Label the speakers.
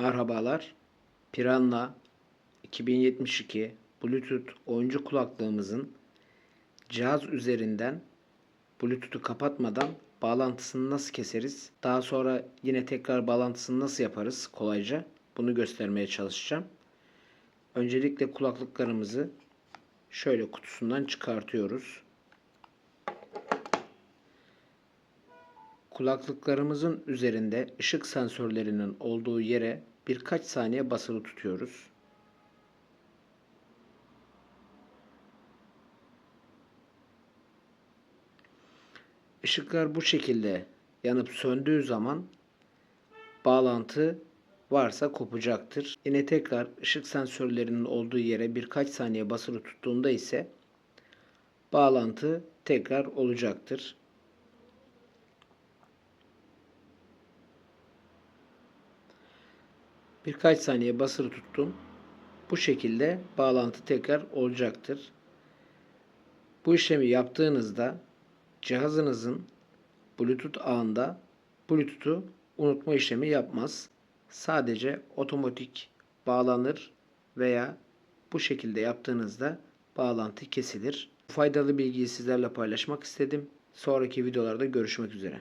Speaker 1: Merhabalar. Piranha 2072 Bluetooth oyuncu kulaklığımızın cihaz üzerinden Bluetooth'u kapatmadan bağlantısını nasıl keseriz? Daha sonra yine tekrar bağlantısını nasıl yaparız kolayca? Bunu göstermeye çalışacağım. Öncelikle kulaklıklarımızı şöyle kutusundan çıkartıyoruz. Kulaklıklarımızın üzerinde ışık sensörlerinin olduğu yere birkaç saniye basılı tutuyoruz. Işıklar bu şekilde yanıp söndüğü zaman bağlantı varsa kopacaktır. Yine tekrar ışık sensörlerinin olduğu yere birkaç saniye basılı tuttuğunda ise bağlantı tekrar olacaktır. Birkaç saniye basılı tuttum. Bu şekilde bağlantı tekrar olacaktır. Bu işlemi yaptığınızda cihazınızın Bluetooth ağında Bluetooth'u unutma işlemi yapmaz. Sadece otomatik bağlanır veya bu şekilde yaptığınızda bağlantı kesilir. Faydalı bilgiyi sizlerle paylaşmak istedim. Sonraki videolarda görüşmek üzere.